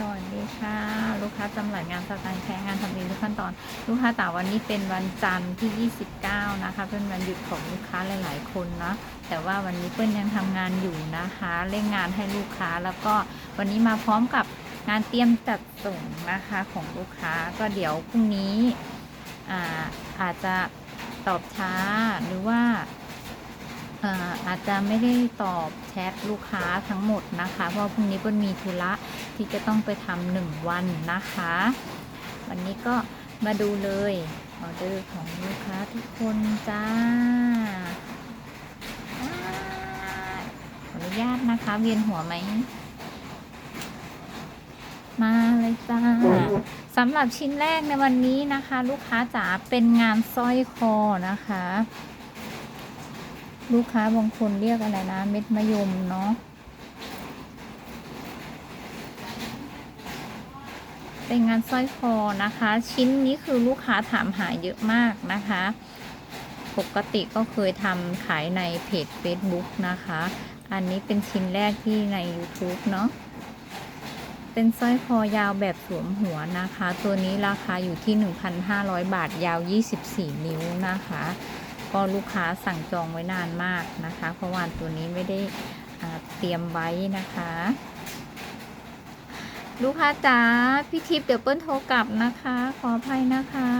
สวัสดีค่ะ ลูกค้าจำหน่ายงานสไตล์แค่งานทำเองทุกขั้นตอน ลูกค้าจ๋าวันนี้เป็นวันจันทร์ที่ 29 นะคะ เป็นวันหยุดของลูกค้าหลาย ๆ คนนะแต่ว่าวันนี้เปิ้ลยังทำงานอยู่นะคะ เร่งงานให้ลูกค้าแล้วก็วันนี้มาพร้อมกับงานเตรียมจัดส่งนะคะของลูกค้าก็เดี๋ยวพรุ่งนี้อาอาจจะตอบช้าหรือว่า อาจจะไม่ได้ตอบแชทลูกค้าทั้งหมดนะคะ เพราะพรุ่งนี้เปิ้ลมีธุระที่จะต้องไปทำหนึ่งวันนะคะ วันนี้ก็มาดูเลยออเดอร์ของลูกค้าทุกคนจ้าขออนุญาตนะคะ เวียนหัวไหม มาเลยจ้าสำหรับชิ้นแรกในวันนี้นะคะ ลูกค้าจ๋าเป็นงานสร้อยคอนะคะ ลูกค้าบางคนเรียกอะไรนะ เม็ดมะยมเนาะเป็นงานสร้อยคอนะคะ ชิ้นนี้คือลูกค้าถามหาเยอะมากนะคะ ปกติก็เคยทำขายในเพจ Facebook นะคะ อันนี้เป็นชิ้นแรกที่ใน YouTube เนาะเป็นสร้อยคอยาวแบบสวมหัวนะคะ ตัวนี้ราคาอยู่ที่ 1,500 บาทยาว 24 นิ้วนะคะ ก็ลูกค้าสั่งจองไว้นานมากนะคะ เพราะว่าตัวนี้ไม่ได้เตรียมไว้นะคะ ลูกค้าจ๋าพี่ทิพย์เดี๋ยวเปิ้ลโทรกลับนะคะ ขออภัยนะคะ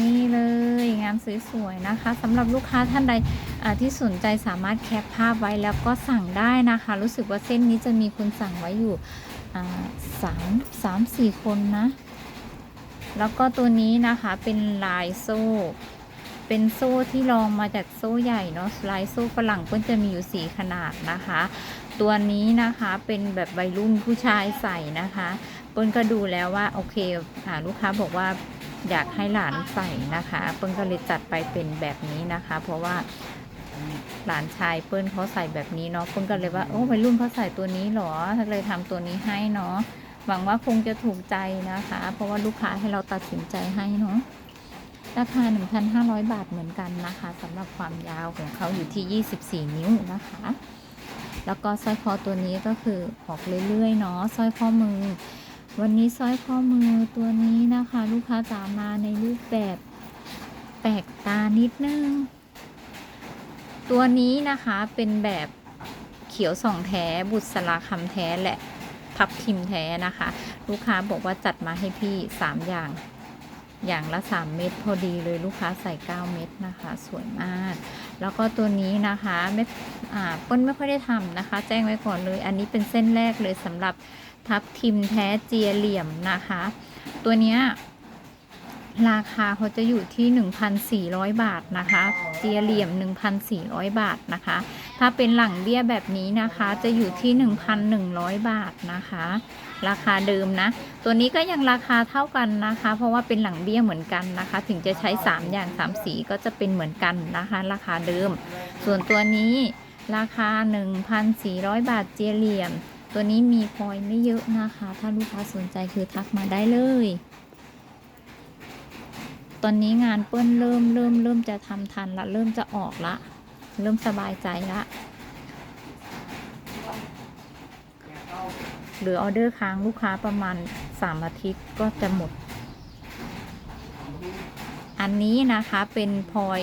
นี่เลยงานสวยๆนะคะสำหรับลูกค้าท่านใดที่สนใจสามารถแคปภาพไว้แล้วก็สั่งได้นะคะ รู้สึกว่าเส้นนี้จะมีคนสั่งไว้อยู่สามสามสี่คนนะ แล้วก็ตัวนี้นะคะเป็นลายโซ่ เป็นโซ่ที่ลองมาจากโซ่ใหญ่เนาะลายโซ่ฝรั่งก็จะมีอยู่สีขนาดนะคะ ตัวนี้นะคะเป็นแบบวัยรุ่นผู้ชายใส่นะคะเปิ้ลก็ดูแล้วว่าโอเคอ่าลูกค้าบอกว่าอยากให้หลานใส่นะคะเปิ้ลก็เลยจัดไปเป็นแบบนี้นะคะ เพราะว่าหลานชายเปิ้ลเขาใส่แบบนี้เนาะเปิ้ลก็เลยว่าโอ้วัยรุ่นเขาใส่ตัวนี้เหรอเลยทำตัวนี้ให้เนาะ หวังว่าคงจะถูกใจนะคะ เพราะว่าลูกค้าให้เราตัดสินใจให้เนาะราคา 1,500 บาทเหมือนกันนะคะสำหรับความยาวของเขาอยู่ที่ 24 นิ้วนะคะ แล้วก็สร้อยคอตัวนี้ก็คือออกเรื่อยๆเนาะสร้อยข้อมือ วันนี้สร้อยข้อมือตัวนี้นะคะ ลูกค้าจ๋ามาในรูปแบบแปลกตานิดนึง ตัวนี้นะคะเป็นแบบเขียวสองแท้บุษราคำแท้และ ทับทิมแท้นะคะ ลูกค้าบอกว่าจัดมาให้พี่ 3 อย่าง อย่างละ 3 เม็ดพอดีเลยลูกค้าใส่ 9 เม็ดนะคะ สวยมาก แล้วก็ตัวนี้นะคะเม็ดอ่าเปิ้ลไม่ค่อยได้ทำนะคะ แจ้งไว้ก่อนเลย อันนี้เป็นเส้นแรกเลยสำหรับทับทิมแท้เจียเหลี่ยมนะคะ ตัวเนี้ยราคาเขาจะอยู่ที่ 1,400 บาทนะคะ เจียเหลี่ยม 1,400 บาทนะคะ ถ้าเป็นหลังเบี้ยแบบนี้นะคะ จะอยู่ที่ 1,100 บาทนะคะ ราคาเดิมนะ ตัวนี้ก็ยังราคาเท่ากันนะคะ เพราะว่าเป็นหลังเบี้ยเหมือนกันนะคะ ถึงจะใช้ 3 อย่าง 3 สีก็จะเป็นเหมือนกันนะคะ ราคาเดิม ส่วนตัวนี้ราคา 1,400 บาทเจียเหลี่ยม ตัวนี้มีพลอยไม่เยอะนะคะ ถ้าลูกค้าสนใจคือทักมาได้เลยตอนนี้งานเปิ้ลเริ่มเริ่มเริ่มจะทำทันละเริ่มจะออกละ เริ่มสบายใจละหลือออเดอร์ค้างลูกค้าประมาณ3อาทิตย์ก็จะหมด อันนี้นะคะเป็นพลอย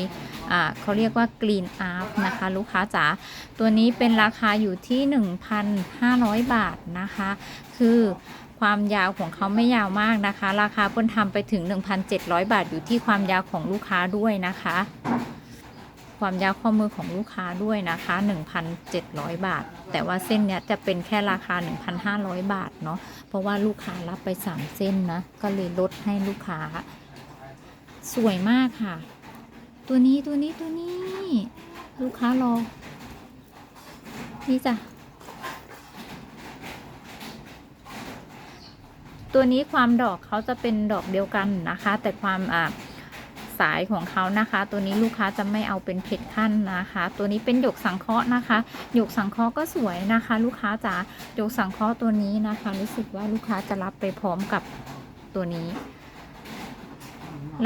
อ่าเขาเรียกว่ากรีนอาร์นะคะ ลูกค้าจ๋าตัวนี้เป็นราคาอยู่ที่ 1,500 บาทนะคะ คือความยาวของเขาไม่ยาวมากนะคะ ราคาเปิ้ลทำไปถึง 1,700 บาทอยู่ที่ความยาวของลูกค้าด้วยนะคะ ความยาวข้อมือของลูกค้าด้วยนะคะ 1,700 บาท แต่ว่าเส้นเนี้ยจะเป็นแค่ราคา 1,500 บาทเนาะเพราะว่าลูกค้ารับไป 3 เส้นนะ ก็เลยลดให้ลูกค้า สวยมากค่ะ ตัวนี้ตัวนี้ตัวนี้ ลูกค้ารอ นี่จ้ะตัวนี้ความดอกเขาจะเป็นดอกเดียวกันนะคะ แต่ความอ่า สายของเขานะคะ ตัวนี้ลูกค้าจะไม่เอาเป็นเพชรขั้นนะคะ ตัวนี้เป็นหยกสังเคราะห์นะคะหยกสังเคราะห์ก็สวยนะคะ ลูกค้าจ๋าหยกสังเคราะห์ตัวนี้นะคะ รู้สึกว่าลูกค้าจะรับไปพร้อมกับตัวนี้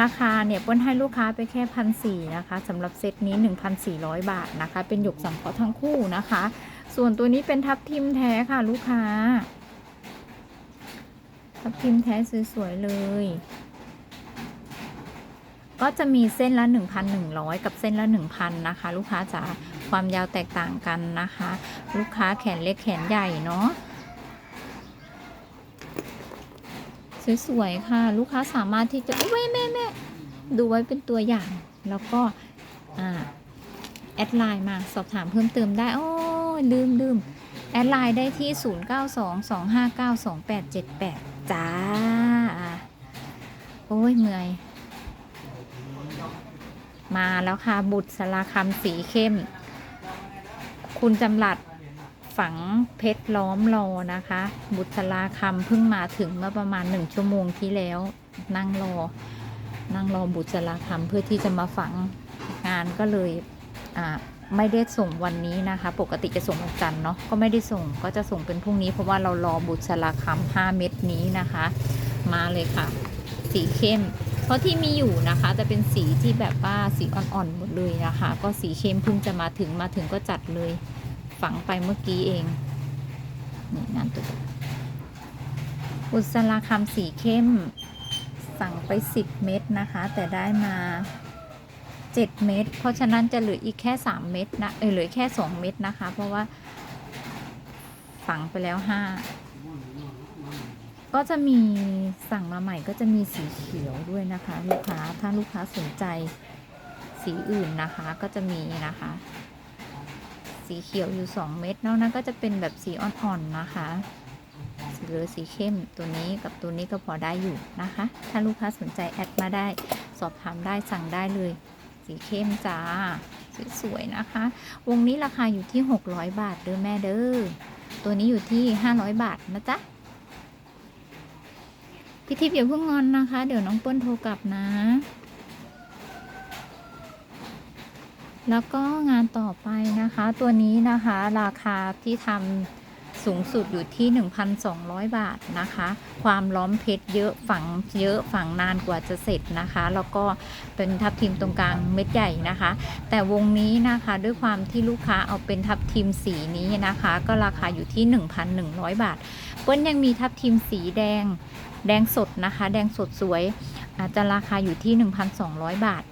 ราคาเนี่ยเปิ้ลให้ลูกค้าไปแค่พันสี่นะคะสำหรับเซตนี้ 1,400 บาทนะคะ เป็นหยกสังเคราะห์ทั้งคู่นะคะสส่วนตัวนี้เป็นทับทิมแท้ค่ะ ลูกค้าทับทิมแท้สวยๆเลย ก็จะมีเส้นละ 1,100 กับเส้นละ 1,000 นะคะ ลูกค้าจ๋าความยาวแตกต่างกันนะคะ ลูกค้าแขนเล็กแขนใหญ่เนาะสวยๆค่ะ ลูกค้าสามารถที่จะอุ๊ยแม่แม่ดูไว้เป็นตัวอย่าง แล้วก็อ่าแอดไลน์มาสอบถามเพิ่มเติมได้ โอ้ลืมลืมแอดไลน์ได้ที่ 0922592878 จ้า โอ้ยเมื่อย มาแล้วค่ะ บุตรสลาคำสีเข้ม คุณจำหลัดฝังเพชรล้อมรอนะคะ บุตรสลาคำเพิ่งมาถึงเมื่อประมาณหนึ่งชั่วโมงที่แล้ว นั่งรอ นั่งรอบุตรสลาคำเพื่อที่จะมาฝังงานก็เลยไม่ได้ส่งวันนี้นะคะ ปกติจะส่งวันจันทร์เนาะก็ไม่ได้ส่งก็จะส่งเป็นพรุ่งนี้ เพราะว่าเรารอบุตรสลาคำห้าเม็ดนี้นะคะ มาเลยค่ะ สีเข้ม เพราะที่มีอยู่นะคะจะเป็นสีที่แบบว่าสีอ่อนๆหมดเลยนะคะ ก็สีเข้มพิ่งจะมาถึงมาถึงก็จัดเลย ฝังไปเมื่อกี้เองนี่งานตัวอุสลาคำสีเข้ม สั่งไป 10 เม็ดนะคะ แต่ได้มา 7 เม็ดเพราะฉะนั้นจะเหลืออีกแค่ 3 เม็ดนะเออเหลือแค่ 2 เม็ดนะคะ เพราะว่าฝังไปแล้ว 5 ก็จะมีสั่งมาใหม่ก็จะมีสีเขียวด้วยนะคะ ลูกค้าถ้าลูกค้าสนใจสีอื่นนะคะก็จะมีนะคะ สีเขียวอยู่ 2 เม็ดนอกนั้นก็จะเป็นแบบสีอ่อนๆนะคะสีเหลือสีเข้มตัวนี้กับตัวนี้ก็พอได้อยู่นะคะ ถ้าลูกค้าสนใจแอดมาได้สอบถามได้สั่งได้เลย สีเข้มจ้าสวยๆนะคะ วงนี้ราคาอยู่ที่ 600 บาทเด้อแม่เด้อตัวนี้อยู่ที่ 500 บาทนะจ๊ะ พี่ทิพย์อย่าเพิ่งงอนนะคะ เดี๋ยวน้องเปิ้ลโทรกลับนะ แล้วก็งานต่อไปนะคะ ตัวนี้นะคะ ราคาที่ทำ สูงสุดอยู่ที่ 1,200 บาทนะคะ ความล้อมเพชรเยอะฝังเยอะฝังนานกว่าจะเสร็จนะคะ แล้วก็เป็นทับทิมตรงกลางเม็ดใหญ่นะคะ แต่วงนี้นะคะด้วยความที่ลูกค้าเอาเป็นทับทิมสีนี้นะคะ ก็ราคาอยู่ที่ 1,100 บาท เปิ้ลยังมีทับทิมสีแดงแดงสดนะคะ แดงสดสวยอาจจะราคาอยู่ที่ 1,200 บาท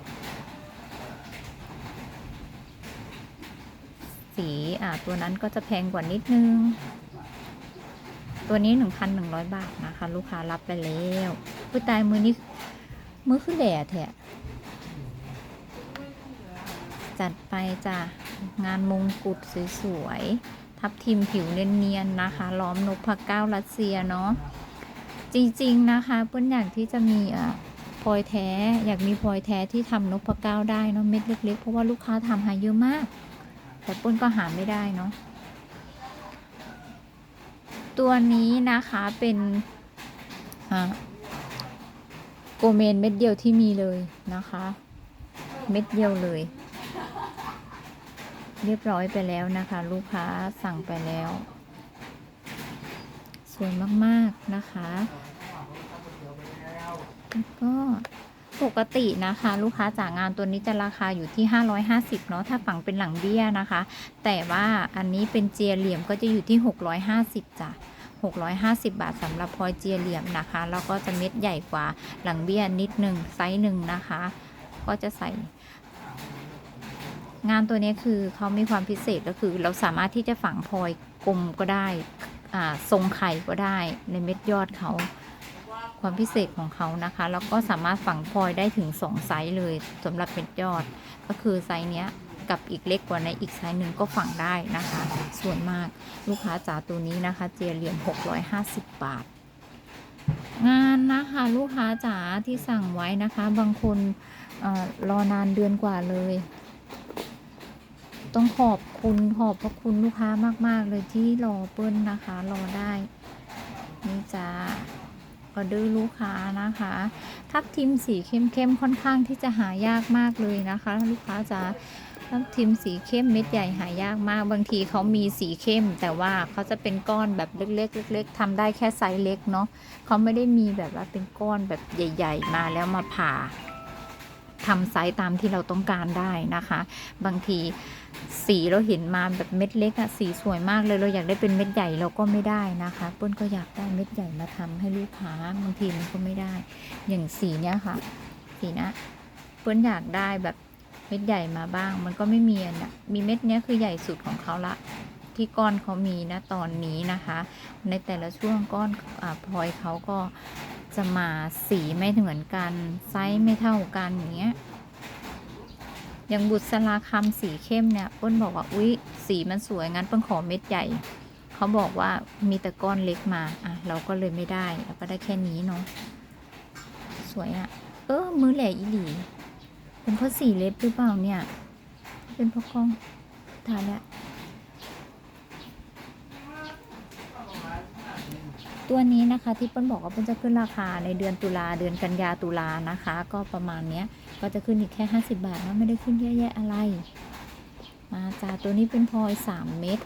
สีอ่าตัวนั้นก็จะแพงกว่านิดนึง ตัวนี้ 1,100 บาทนะคะ ลูกค้ารับไปแล้วผู้ตายมือนี้มือคือแหล่แท้จัดไปจ้ะงานมงกุฎสวยๆ ทับทิมผิวเนียนๆนะคะ ล้อมนกพะเก้ารัสเซียเนาะจริงๆนะคะเปิ้ลอยากที่จะมีอะพลอยแท้อยากมีพลอยแท้ที่ทำนกพะเก้าได้เนาะเม็ดเล็กๆ เพราะว่าลูกค้าทำหาเยอะมาก แต่ปิ้ลก็หาไม่ได้เนาะตัวนี้นะคะเป็นโกเมนเม็ดเดียวที่มีเลยนะคะ เม็ดเดียวเลย เรียบร้อยไปแล้วนะคะ ลูกค้าสั่งไปแล้ว สวยมาก ๆ นะคะ แล้วก็ ปกตินะคะ ลูกค้าจากงานตัวนี้จะราคาอยู่ที่ 550เนาะถ้าฝังเป็นหลังเบี้ยนะคะ แต่ว่าอันนี้เป็นเจียเหลี่ยมก็จะอยู่ที่ 650จ้ะ650 บาทสำหรับพลอยเจียเหลี่ยมนะคะ แล้วก็จะเม็ดใหญ่กว่าหลังเบี้ยนิดหนึ่งไซส์หนึ่งนะคะ ก็จะใส่ งานตัวนี้คือเขามีความพิเศษก็คือ เราสามารถที่จะฝังพลอยกลมก็ได้ทรงไข่ก็ได้ในเม็ดยอดเขา ความพิเศษของเขานะคะ แล้วก็สามารถฝังพลอยได้ถึง 2 ไซส์เลยสำหรับเม็ดยอด ก็คือไซส์เนี้ยกับอีกเล็กกว่าในอีกไซส์หนึ่งก็ฝังได้นะคะส่วนมากลูกค้าจ๋าตัวนี้นะคะ เจียเหลี่ยม650 บาท งานนะคะลูกค้าจ๋าที่สั่งไว้นะคะ บางคนเออรอนานเดือนกว่าเลย ต้องขอบคุณขอบพระคุณลูกค้ามาก ๆ เลยที่รอเปิ้ลนะคะ รอได้ นี่จ้า ออเดอร์ลูกค้านะคะ ทับทิมสีเข้มๆค่อนข้างที่จะหายากมากเลยนะคะ ลูกค้าจะทับทิมสีเข้มเม็ดใหญ่หายากมาก บางทีเขามีสีเข้ม แต่ว่าเขาจะเป็นก้อนแบบเล็กๆเล็กๆทำได้แค่ไซส์เล็กเนาะเขาไม่ได้มีแบบว่าเป็นก้อนแบบใหญ่ ๆ มาแล้วมาผ่าทำไซส์ตามที่เราต้องการได้นะคะ บางที สีเราเห็นมาแบบเม็ดเล็กอะสีสวยมากเลยเราอยากได้เป็นเม็ดใหญ่เราก็ไม่ได้นะคะเปิ้ลก็อยากได้เม็ดใหญ่มาทำให้ลูกค้าบางทีมันก็ไม่ได้ อย่างสีเนี้ยค่ะ สีนะเปิ้ลอยากได้แบบเม็ดใหญ่มาบ้าง มันก็ไม่มีอะมีเม็ดเนี้ยคือใหญ่สุดของเขาละที่ก้อนเขามีนะตอนนี้นะคะ ในแต่ละช่วงก้อนอพลอยเขาก็จะมาสีไม่เหมือนกันไซส์ไม่เท่ากันอย่างเงี้ย อย่างบุษราคำสีเข้มเนี่ยเปิ้ลบอกว่าอุ๊ยสีมันสวยงั้นเปิ้ลขอเม็ดใหญ่ เขาบอกว่ามีแต่ก้อนเล็กมาอะเราก็เลยไม่ได้เราก็ได้แค่นี้เนาะสวยอะ่ะ เออมือแหล่อีหลีเป็นเพราะสีเล็บหรือเปล่าเนี่ย เป็นเพราะกล้องทายแล้วตัวนี้นะคะที่เปิ้ลบอกว่าเปิ้ลจะขึ้นราคาในเดือนตุลาเดือนกันยาตุลานะคะ ก็ประมาณเนี้ย ก็จะขึ้นอีกแค่ 50 บาทนะไม่ได้ขึ้นเยอะแยะอะไร มาจ้าตัวนี้เป็นพลอย 3 เม็ด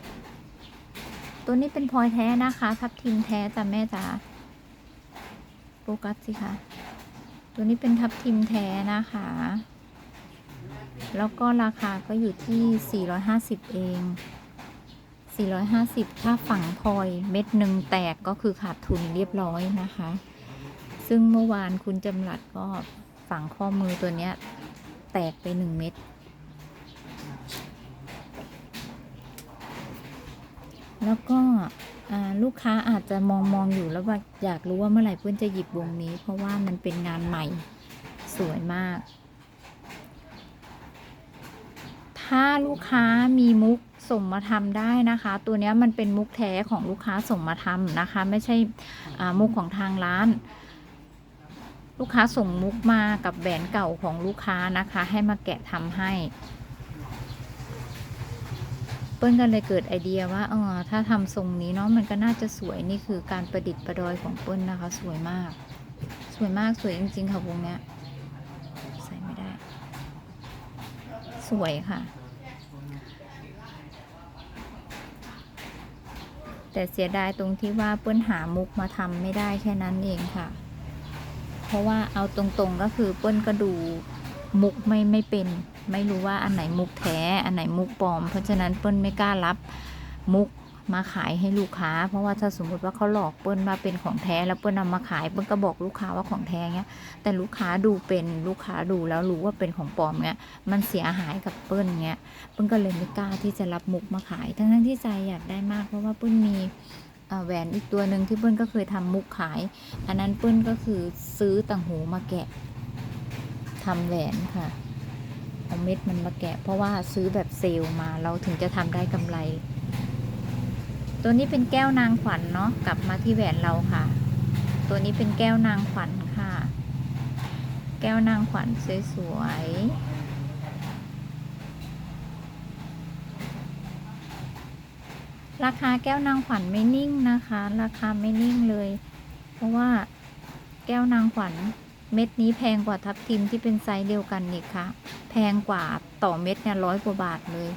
ตัวนี้เป็นพลอยแท้นะคะ ทับทิมแท้จ้ะแม่จ๋าโฟกัสสิคะตัวนี้เป็นทับทิมแท้นะคะ แล้วก็ราคาก็อยู่ที่ 450 เอง 450 ถ้าฝังพลอยเม็ดหนึ่งแตกก็คือขาดทุนเรียบร้อยนะคะ ซึ่งเมื่อวานคุณจำหลัดก็ ฝังข้อมือตัวเนี้ย แตกไปหนึ่งเม็ดแล้วก็ลูกค้าอาจจะมองมองอยู่แล้วว่าอยากรู้ว่าเมื่อไหร่เพื่อนจะหยิบวงนี้ เพราะว่ามันเป็นงานใหม่สวยมาก ถ้าลูกค้ามีมุกส่งมาทำได้นะคะ ตัวนี้มันเป็นมุกแท้ของลูกค้าส่งมาทำนะคะ ไม่ใช่มุกของทางร้าน ลูกค้าส่งมุกมากับแหวนเก่าของลูกค้านะคะ ให้มาแกะทำให้ เปิ้ลก็เลยเกิดไอเดียว่าเออถ้าทำทรงนี้เนาะมันก็น่าจะสวยนี่คือการประดิษฐ์ประดอยของเปิ้ลนะคะ สวยมาก สวยมากสวยจริง ๆ ค่ะวงเนี้ยใส่ไม่ได้ สวยค่ะแต่เสียดายตรงที่ว่าเปิ้ลหามุกมาทำไม่ได้แค่นั้นเองค่ะ เพราะว่าเอาตรงๆก็คือเปิ้ลก็ดูมุกไม่ไม่เป็น ไม่รู้ว่าอันไหนมุกแท้อันไหนมุกปลอม เพราะฉะนั้นเปิ้ลไม่กล้ารับมุกมาขายให้ลูกค้า เพราะว่าถ้าสมมติว่าเขาหลอกเปิ้ลมาเป็นของแท้แล้วเปิ้ลนำมาขายเปิ้ลก็บอกลูกค้าว่าของแท้เงี้ยแต่ลูกค้าดูเป็นลูกค้าดูแล้วรู้ว่าเป็นของปลอมเงี้ยมันเสียหายกับเปิ้ลเงี้ยเปิ้ลก็เลยไม่กล้าที่จะรับมุกมาขาย ทั้งๆที่ใจอยากได้มากเพราะว่าเปิ้ลมี แหวนอีกตัวหนึ่งที่เปิ้ลก็เคยทำมุกขาย อันนั้นเปิ้ลก็คือซื้อต่างหูมาแกะทำแหวนค่ะเอาเม็ดมันมาแกะ เพราะว่าซื้อแบบเซลมาเราถึงจะทำได้กำไร ตัวนี้เป็นแก้วนางขวัญเนาะกลับมาที่แหวนเราค่ะ ตัวนี้เป็นแก้วนางขวัญค่ะ แก้วนางขวัญสวยๆ ราคาแก้วนางขวัญไม่นิ่งนะคะ ราคาไม่นิ่งเลย เพราะว่าแก้วนางขวัญเม็ดนี้แพงกว่าทับทิมที่เป็นไซส์เดียวกันอีกค่ะ แพงกว่าต่อเม็ดเนี่ยร้อยกว่าบาทเลย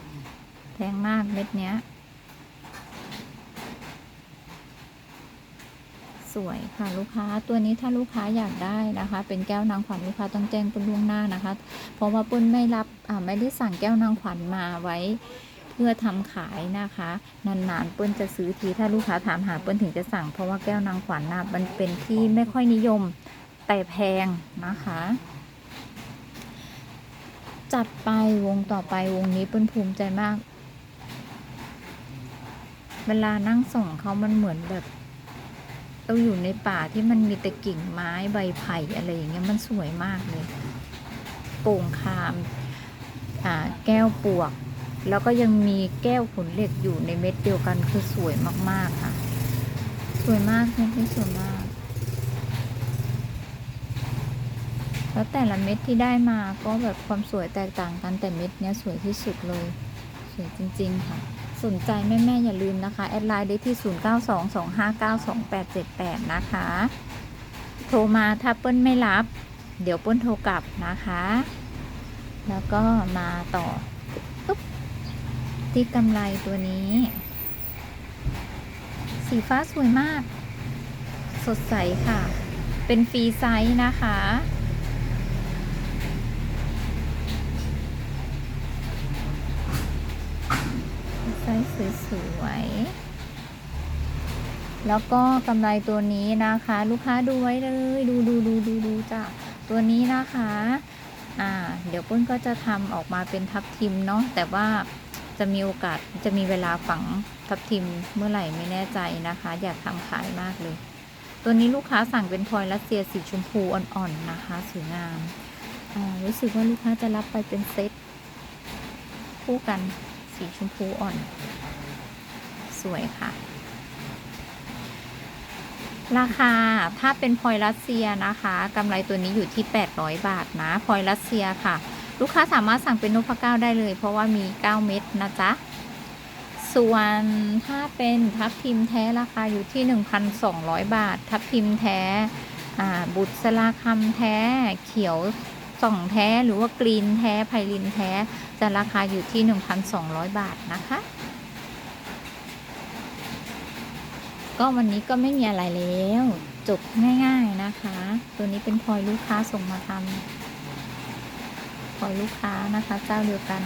แพงมากเม็ดเนี้ย สวยค่ะลูกค้า ตัวนี้ถ้าลูกค้าอยากได้นะคะ เป็นแก้วนางขวัญลูกค้าต้องแจ้งปุ้นล่วงหน้านะคะ เพราะว่าปุ้นไม่รับ อ่าไม่ได้สั่งแก้วนางขวัญมาไว้ เพื่อทำขายนะคะ นานๆเปิ้ลจะซื้อทีถ้าลูกค้าถามหาเปิ้ลถึงจะสั่ง เพราะว่าแก้วนางขวัญนะมันเป็นที่ไม่ค่อยนิยมแต่แพงนะคะ จัดไปวงต่อไปวงนี้เปิ้ลภูมิใจมาก เวลานั่งส่งเขามันเหมือนแบบเราอยู่ในป่าที่มันมีแต่กิ่งไม้ใบไผ่อะไรอย่างเงี้ยมันสวยมากเลยโป่งคามอ่าแก้วปวก แล้วก็ยังมีแก้วขนเหล็กอยู่ในเม็ดเดียวกันคือสวยมากๆค่ะ สวยมากเม็ดนี้สวยมาก แล้วแต่ละเม็ดที่ได้มาก็แบบความสวยแตกต่างกันแต่เม็ดเนี้ยสวยที่สุดเลย สวยจริงๆค่ะ สนใจแม่ๆอย่าลืมนะคะ แอดไลน์ได้ที่ 0922592878 นะคะ โทรมาถ้าเปิ้ลไม่รับ เดี๋ยวเปิ้ลโทรกลับนะคะ แล้วก็มาต่อ ที่กำไรตัวนี้ สีฟ้าสวยมาก สดใสค่ะ เป็นฟรีไซส์นะคะ ไซส์สวยๆ แล้วก็กำไรตัวนี้นะคะ ลูกค้าดูไว้เลย ดูดูดูดูดูจ้ะตัวนี้นะคะ อ่า เดี๋ยวปุ้นก็จะทำออกมาเป็นทับทิมเนาะแต่ว่า จะมีโอกาสจะมีเวลาฝังทับทิมเมื่อไหร่ไม่แน่ใจนะคะ อยากทำขายมากเลย ตัวนี้ลูกค้าสั่งเป็นพลอยรัสเซียสีชมพูอ่อนๆนะคะสวยงามรู้สึกว่าลูกค้าจะรับไปเป็นเซตคู่กันสีชมพูอ่อน สวยค่ะ ราคาถ้าเป็นพลอยรัสเซียนะคะกำไรตัวนี้อยู่ที่ 800 บาทนะพลอยรัสเซียค่ะ ลูกค้าสามารถสั่งเป็นนพเก้าได้เลย เพราะว่ามี 9 เม็ดนะจ๊ะ ส่วนถ้าเป็นทับทิมแท้ราคาอยู่ที่ 1,200 บาท ทับทิมแท้บุตรสลาคำแท้เขียวส่องแท้หรือว่ากรีนแท้ไพลินแท้ จะราคาอยู่ที่ 1,200 บาทนะคะ ก็วันนี้ก็ไม่มีอะไรแล้ว จบง่าย ๆนะคะ ตัวนี้เป็นพลอยลูกค้าส่งมาทำ พลอยลูกค้านะคะ เจ้าเดียวกัน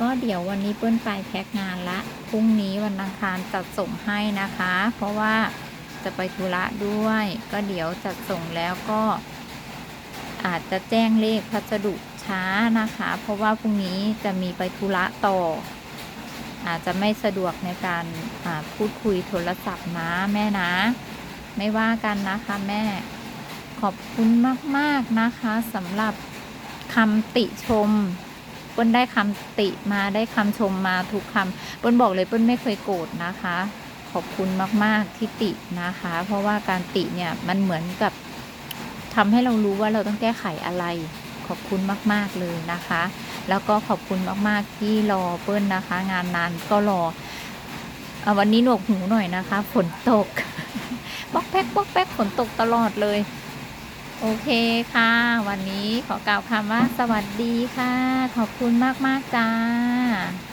ก็เดี๋ยววันนี้เปิ้ลไปแพ็คงานละพรุ่งนี้วันอังคารจัดส่งให้นะคะ เพราะว่าจะไปธุระด้วย ก็เดี๋ยวจัดส่งแล้วก็ อาจจะแจ้งเลขพัสดุช้านะคะ เพราะว่าพรุ่งนี้จะมีไปธุระต่อ อาจจะไม่สะดวกในการพูดคุยโทรศัพท์นะแม่นะ ไม่ว่ากันนะคะแม่ขอบคุณมาก ๆ นะคะสำหรับ คำติชมเปิ้ลได้คำติมาได้คำชมมาทุกคำเปิ้ลบอกเลยเปิ้ลไม่เคยโกรธนะคะ ขอบคุณมาก ๆ ที่ตินะคะ เพราะว่าการติเนี่ยมันเหมือนกับทำให้เรารู้ว่าเราต้องแก้ไขอะไรขอบคุณมาก ๆ เลยนะคะ แล้วก็ขอบคุณมาก ๆ ที่รอเปิ้ลนะคะ งานนานก็รออวันนี้หนวกหูหน่อยนะคะ ฝนตกป๊อกแป๊กป๊อกแป๊กฝนตกตลอดเลย โอเคค่ะ วันนี้ขอกล่าวคำว่าสวัสดีค่ะ ขอบคุณมาก ๆ จ้า